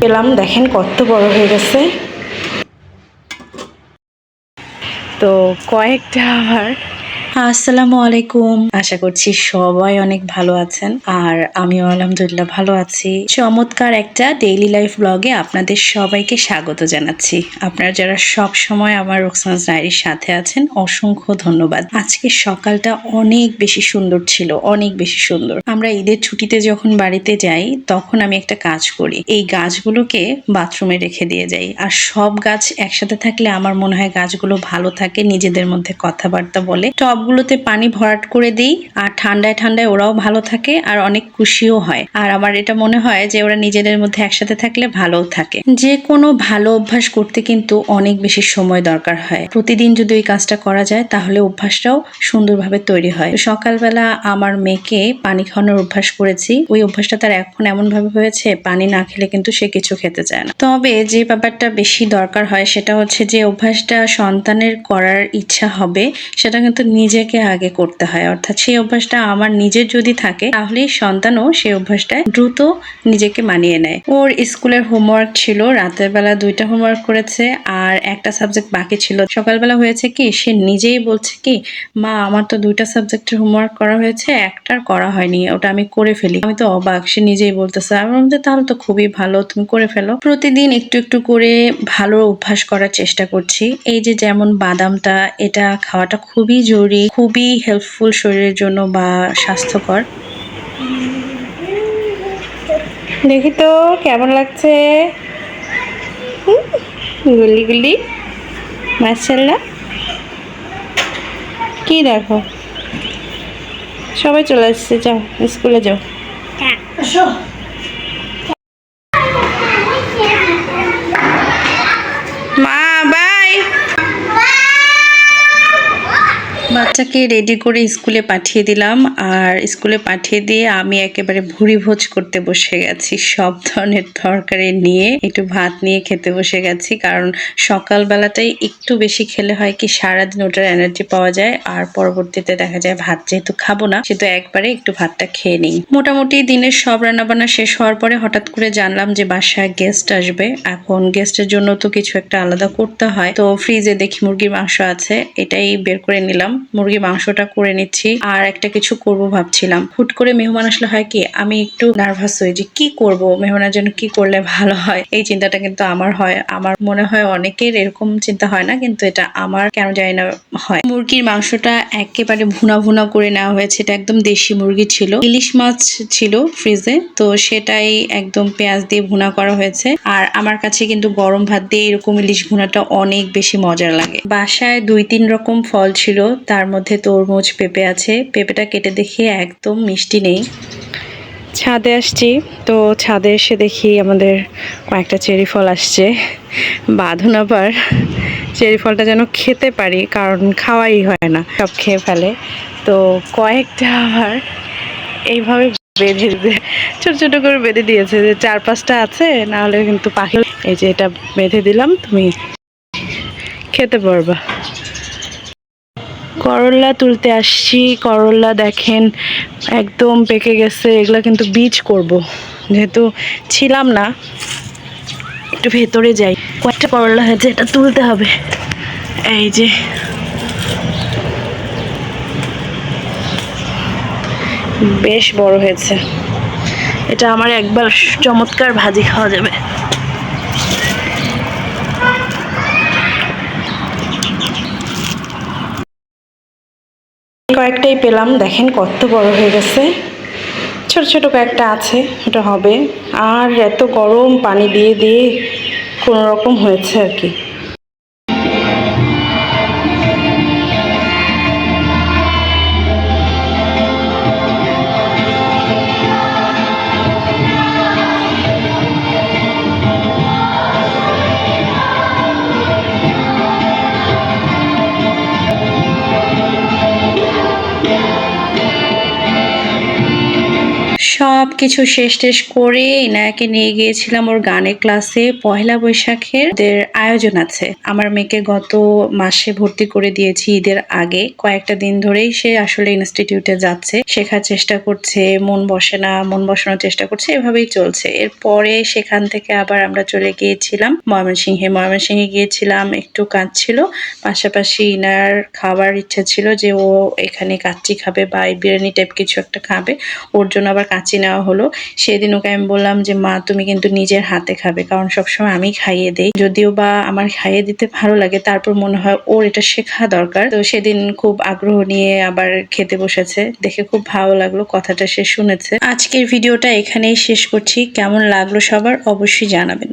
পেলাম দেখেন কত বড় হয়ে গেছে। তো কয়েকটা আবার আসসালামু আলাইকুম। আশা করছি সবাই অনেক ভালো আছেন। আর আমিও আলহামদুলিল্লাহ ভালো আছি। চমৎকার একটা ডেইলি লাইফ ব্লগে আপনাদের সবাইকে স্বাগত জানাচ্ছি। আপনারা যারা সব সময় আমার রোকসান ডায়েরির সাথে আছেন, অসংখ্য ধন্যবাদ। আজকে সকালটা অনেক বেশি সুন্দর ছিল, অনেক বেশি সুন্দর। আমরা ঈদের ছুটিতে যখন বাড়িতে যাই, তখন আমি একটা কাজ করি। এই গাছগুলোকে বাথরুমে রেখে দিয়ে যাই। আর সব গাছ একসাথে থাকলে আমার মনে হয় গাছগুলো ভালো থাকে, নিজেদের মধ্যে কথাবার্তা বলে। টবগুলোতে পানি ভরাট করে দিই, আর ঠান্ডায় ঠান্ডায় ওরাও ভালো থাকে আর অনেক খুশিও হয়। আর আমার এটা মনে হয় যে ওরা নিজেদের মধ্যে একসাথে থাকলে ভালোও থাকে। যে কোনো ভালো অভ্যাস করতে কিন্তু অনেক বেশি সময় দরকার হয়। প্রতিদিন যদি ওই কাজটা করা যায়, তাহলে অভ্যাসটাও সুন্দরভাবে তৈরি হয়। সকালবেলা আমার মেয়েকে পানি খাওয়ানোর অভ্যাস করেছি। ওই অভ্যাসটা তার এখন এমন ভাবে হয়েছে, পানি না খেলে কিন্তু সে কিছু খেতে চায় না। তবে যে ব্যাপারটা বেশি দরকার হয়, সেটা হচ্ছে যে অভ্যাসটা সন্তানের করার ইচ্ছা হবে, সেটা কিন্তু নিজেকে আগে করতে হয়। অর্থাৎ সেই অভ্যাসটা আমার নিজের যদি থাকে তাহলে সন্তানও সেই অভ্যাসটায় দ্রুত নিজেকে মানিয়ে নেয়। ওর স্কুলের হোমওয়ার্ক ছিল, রাতের বেলা দুইটা হোমওয়ার্ক করেছে, আর একটা সাবজেক্ট বাকি ছিল। সকালবেলা হয়েছে কি, সে নিজেই বলছে কি, মা, আমার তো দুইটা সাবজেক্টের হোমওয়ার্ক করা হয়েছে একটার করা হয়নি, ওটা আমি করে ফেলি। আমি তো অবাক, সে নিজেই বলতেছে। আমি বললাম যে, তাহলে তো খুবই ভালো, তুমি করে ফেলো। প্রতিদিন একটু একটু করে ভালো অভ্যাস করার চেষ্টা করছি। এই যে যেমন বাদামটা, এটা খাওয়াটা খুবই জরুরি। খুবই হেল্পফুল শরীরের জন্য বা স্বাস্থ্যকর। দেখি তো কেমন লাগছে? হুম, গুলি কি দেখো? সবাই চলে আসছে যাও স্কুলে যাও মা বাই বাচ্চাকে রেডি করে স্কুলে পাঠিয়ে দিলাম। আর স্কুলে পাঠিয়ে দিয়ে আমি একেবারে ভুড়ি ভোজ করতে বসে গেছি। সব ধরনের তরকারি নিয়ে একটু ভাত নিয়ে খেতে বসে গেছি। কারণ সকালবেলাটাই একটু বেশি খেলে হয় কি সারাদিন ওটার এনার্জি পাওয়া যায়। আর পরবর্তীতে দেখা যায় ভাত যেহেতু খাব না, সেহেতু একবারে একটু ভাতটা খেয়ে নিই। মোটামুটি দিনের সব রান্নাবান্না শেষ হওয়ার পরে হঠাৎ করে জানলাম যে বাসায় গেস্ট আসবে। এখন গেস্টের জন্য তো কিছু একটা আলাদা করতে হয়। তো ফ্রিজে দেখি মুরগির মাংস আছে, এটাই বের করে নিলাম। মুরগির মাংসটা করে নিচ্ছি আর একটা কিছু করব ভাবছিলাম। হুট করে মেহমান আসলে হয় কি, আমি একটু নার্ভাস হই যে কি করব, মেহমানের জন্য কি করলে ভালো হয়? এই চিন্তাটা কিন্তু আমার হয়। আমার মনে হয় অনেকের এরকম চিন্তা হয় না, কিন্তু এটা আমার কেন জানি না হয়। মুরগির মাংসটা একেবারে ভুনা ভুনা করে নেওয়া হয়েছে। এটা একদম দেশি মুরগি ছিল। ইলিশ মাছ ছিল ফ্রিজে তো সেটাই একদম পেঁয়াজ দিয়ে ভুনা করা হয়েছে। আর আমার কাছে কিন্তু গরম ভাত দিয়ে এরকম ইলিশ ভুনাটা অনেক বেশি মজার লাগে। বাসায় দুই তিন রকম ফল ছিল তার মধ্যে তরমুজ পেঁপে আছে। পেঁপেটা কেটে দেখি, একদম মিষ্টি নেই। ছাদে আসছি, তো ছাদে এসে দেখি আমাদের কয়েকটা চেরি ফল আসছে। বাঁধন আবার। চেরি ফলটা যেন খেতে পারি, কারণ খাওয়াই হয় না, সব খেয়ে ফেলে। তো কয়েকটা আবার এইভাবে বেঁধে দিয়ে ছোট ছোট করে বেঁধে দিয়েছে। যে চার পাঁচটা আছে, না হলে কিন্তু পাখি এই যে এটা বেঁধে দিলাম, তুমি খেতে পারবা। করল্লা তুলতে আসছি। করল্লা দেখেন একদম পেকে গেছে। এগুলা কিন্তু বীজ করব। যেহেতু ছিলাম না, একটু ভেতরে যাই। কয়েকটা করল্লা হয়েছে, এটা তুলতে হবে। এই যে। বেশ বড় হয়েছে। এটা আমার একবার চমৎকার ভাজি খাওয়া যাবে। কয়েকটাই পেলাম। দেখেন কত বড় হয়ে গেছে। ছোট ছোট কয়েকটা আছে, ওটা হবে। আর এত গরম পানি দিয়ে দিয়ে কোনো রকম হয়েছে আর কি। সব কিছু শেষ টেষ করে ইনায়াকে নিয়ে গিয়েছিলাম ওর গানের ক্লাসে পয়লা বৈশাখের আয়োজন আছে। আমার মেয়েকে গত মাসে ভর্তি করে দিয়েছি ঈদের আগে। কয়েকটা দিন ধরেই সে আসলে ইনস্টিটিউটে যাচ্ছে, শেখার চেষ্টা করছে, মন বসে না, মন বসানোর চেষ্টা করছে, এভাবেই চলছে। এরপরে সেখান থেকে আবার আমরা চলে গিয়েছিলাম ময়মনসিংহে। ময়মনসিংহে গিয়েছিলাম, একটু কাজ ছিল পাশাপাশি ইনার খাবার ইচ্ছা ছিল যে ও এখানে কাচ্চি খাবে বা এই বিরিয়ানি টাইপ কিছু একটা খাবে। ওর জন্য আবার কাঁচি নেওয়া হলো, সেদিন ওকে আমি বললাম যে, মা, তুমি কিন্তু নিজের হাতে খাবে, কারণ সবসময় আমি খাইয়ে দেই। যদিও বা আমার খাইয়ে দিতে ভালো লাগে, তারপর মনে হয় ওর এটা শেখা দরকার। তো সেদিন খুব আগ্রহ নিয়ে আবার খেতে বসেছে, দেখে খুব ভালো লাগল, কথাটা সে শুনেছে। আজকের ভিডিওটা এখানেই শেষ করছি। কেমন লাগল সবার অবশ্যই জানাবেন।